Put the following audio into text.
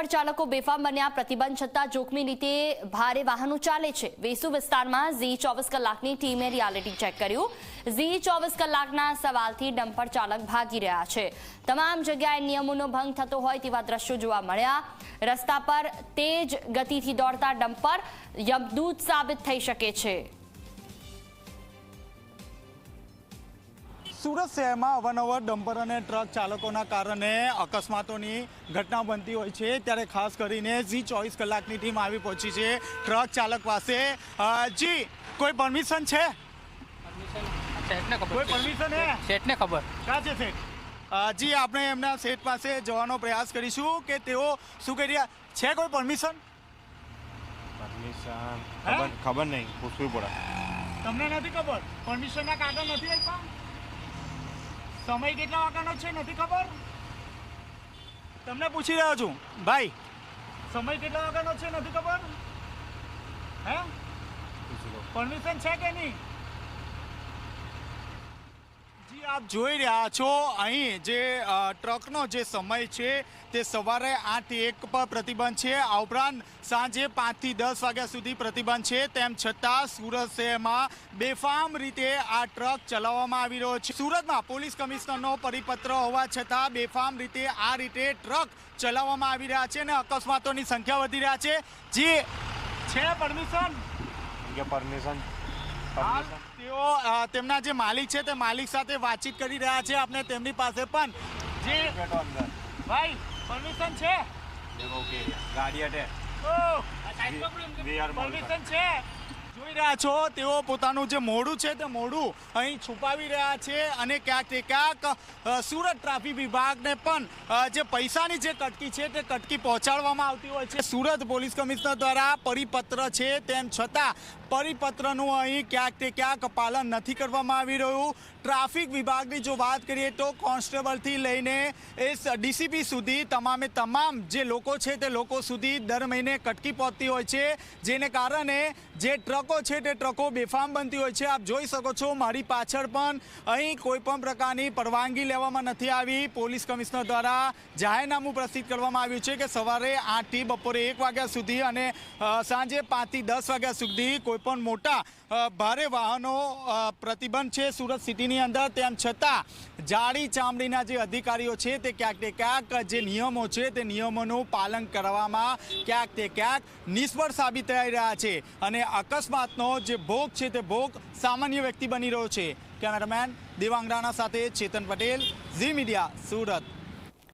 Dumper ચાલકો બેફામ બન્યા, પ્રતિબંધ છતાં જોખમી રીતે ભારે વાહનો ચાલે છે. વેસુ વિસ્તારમાં ઝી ચોવીસ કલાકની ટીમે રિયાલિટી ચેક કર્યું. ઝી ચોવીસ કલાકના સવાલથી ડમ્પર ચાલક ભાગી રહ્યા છે. તમામ જગ્યાએ નિયમોનો ભંગ થતો હોય તેવા દ્રશ્યો જોવા મળ્યા. રસ્તા પર તેજ ગતિથી દોડતા ડમ્પર યમદૂત સાબિત થઈ શકે છે. સુરત શહેરમાં અવારનવાર ડમ્પર અને ટ્રક ચાલકોના કારણે અકસ્માતોની ઘટના બનતી હોય છે. ત્યારે ખાસ કરીને જી ચોવીસ કલાકની ટીમ આવી પહોંચી છે ટ્રક ચાલક પાસે. જી કોઈ પરમિશન છે? કોઈ પરમિશન હે? શેઠને ખબર. ક્યાં છે જી આપણે એમના સેઠ પાસે જવાનો પ્રયાસ કરીશું કે તેઓ શું કરી રહ્યા? છે કોઈ પરમિશન? પરમિશન ખબર ખબર નહીં પૂછવું પડે. તમને નથી ખબર? પરમિશનના કાગળ નથી આપ્યા? સમય કેટલા વાગ્યાનો છે નથી ખબર? તમને પૂછી રહ્યો છું. ભાઈ સમય કેટલા વાગ્યાનો છે નથી ખબર? હે? પરમિશન છે કે નહીં જી આપ જોઈ રહ્યા છો અહીં જે ટ્રકનો જે સમય છે તે સવારે આઠ એક પર પ્રતિબંધ છે. આ ઉપરાંત સાંજે પાંચથી દસ વાગ્યા સુધી પ્રતિબંધ છે. તેમ છતાં સુરત શહેરમાં બેફામ રીતે આ ટ્રક ચલાવવામાં આવી રહ્યો છે. સુરતમાં પોલીસ કમિશનરનો પરિપત્ર હોવા છતાં બેફામ રીતે આ રીતે ટ્રક ચલાવવામાં આવી રહ્યા છે અને અકસ્માતોની સંખ્યા વધી રહ્યા છે. જે, છે પરમિશન? પરમિશન. હાલ તેઓ તેમના જે માલિક છે તે માલિક સાથે વાતચીત કરી રહ્યા છે. આપણે તેમની પાસે પણ જે ભાઈ પરમિશન છે? ગાડી આર પરમિશન છે? જોઈ રહ્યા છો, તેઓ પોતાનું જે મોઢું છે તે મોઢું અહીં છુપાવી રહ્યા છે અને ક્યાંક ક્યાંક સુરત ટ્રાફિક વિભાગને પણ જે પૈસાની જે કટકી છે તે કટકી પહોંચાડવામાં આવતી હોય છે. સુરત પોલીસ કમિશનર દ્વારા પરિપત્ર છે તેમ છતાં પરિપત્રનું અહીં ક્યાંક તે ક્યાંક પાલન નથી કરવામાં આવી રહ્યું. ટ્રાફિક વિભાગની જો વાત કરીએ તો કોન્સ્ટેબલથી લઈને એ ડીસીપી સુધી તમામે તમામ જે લોકો છે તે લોકો સુધી દર મહિને કટકી પહોંચતી હોય છે. જેને કારણે જે ટ્રકો છે તે ટ્રકો બેફામ બનતી હોય છે. આપ જોઈ શકો છો મારી પાછળ પણ અહીં કોઈ પણ પ્રકારની પરવાનગી લેવામાં નથી આવી. પોલીસ કમિશનર દ્વારા જાહેરનામું પ્રસિદ્ધ કરવામાં આવ્યું છે કે સવારે આઠથી બપોરે એક વાગ્યા સુધી અને સાંજે પાંચથી દસ વાગ્યા સુધી કોઈ પણ મોટા ભારે વાહનો પ્રતિબંધ છે સુરત સિટીની અંદર. તેમ છતાં જાડી ચામડીના જે અધિકારીઓ છે તે ક્યાંક તે ક્યાંક જે નિયમો છે તે નિયમોનું પાલન કરવામાં ક્યાંક તે ક્યાંક નિષ્ફળ સાબિત થઈ રહ્યા છે. અને અકસ્માતનો જે ભોગ છે તે ભોગ સામાન્ય વ્યક્તિ બની રહ્યો છે. કેમેરામેન દેવાંગ રાણા સાથે ચેતન પટેલ, ઝી મીડિયા, સુરત.